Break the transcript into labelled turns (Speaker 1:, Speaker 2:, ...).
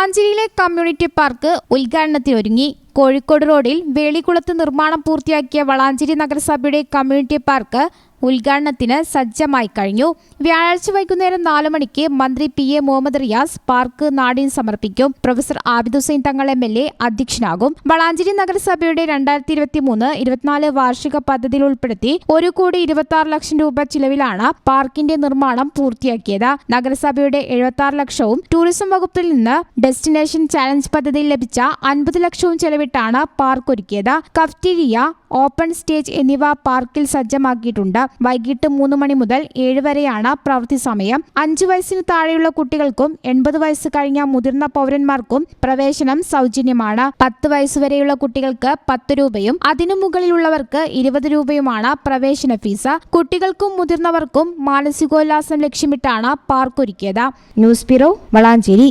Speaker 1: വളാഞ്ചേരിയിലെ community park ഉദ്ഘാടനത്തിനൊരുങ്ങി. കോഴിക്കോട് റോഡിൽ വേളികുളത്ത് നിർമ്മാണം പൂർത്തിയാക്കിയ വളാഞ്ചേരി നഗരസഭയുടെ കമ്മ്യൂണിറ്റി പാർക്ക് ഉദ്ഘാടനത്തിന് സജ്ജമായി കഴിഞ്ഞു. വ്യാഴാഴ്ച വൈകുന്നേരം നാല് മണിക്ക് മന്ത്രി P A Muhammad Riyas park നാടിന് സമർപ്പിക്കും. Professor Abid Hussain Thangal M L A അധ്യക്ഷനാകും. Valanchery നഗരസഭയുടെ രണ്ടായിരത്തി ഇരുപത്തി മൂന്ന് ഇരുപത്തിനാല് വാർഷിക പദ്ധതിയിൽ ഉൾപ്പെടുത്തി ഒരു കോടി ഇരുപത്തി ആറ് ലക്ഷം രൂപ ചിലവിലാണ് പാർക്കിന്റെ നിർമ്മാണം പൂർത്തിയാക്കിയത്. നഗരസഭയുടെ എഴുപത്തി ആറ് ലക്ഷവും ടൂറിസം വകുപ്പിൽ നിന്ന് ഡെസ്റ്റിനേഷൻ ചാലഞ്ച് പദ്ധതിയിൽ ലഭിച്ച അൻപത് ലക്ഷവും ചെലവിട്ടാണ് പാർക്ക് ഒരുക്കിയത്. കഫ്റ്റീരിയ ഓപ്പൺ സ്റ്റേജ് എന്നിവ പാർക്കിൽ സജ്ജമാക്കിയിട്ടുണ്ട്. വൈകിട്ട് മൂന്ന് മണി മുതൽ ഏഴ് വരെയാണ് പ്രവൃത്തി സമയം. അഞ്ചു വയസ്സിന് താഴെയുള്ള കുട്ടികൾക്കും എൺപത് വയസ്സ് കഴിഞ്ഞ മുതിർന്ന പൗരന്മാർക്കും പ്രവേശനം സൗജന്യമാണ്. പത്ത് വയസ്സുവരെയുള്ള കുട്ടികൾക്ക് പത്ത് രൂപയും അതിനു മുകളിലുള്ളവർക്ക് ഇരുപത് രൂപയുമാണ് പ്രവേശന ഫീസ്. കുട്ടികൾക്കും മുതിർന്നവർക്കും മാനസികോല്ലാസം ലക്ഷ്യമിട്ടാണ് പാർക്ക് ഒരുക്കിയത് news bureau Valanchery.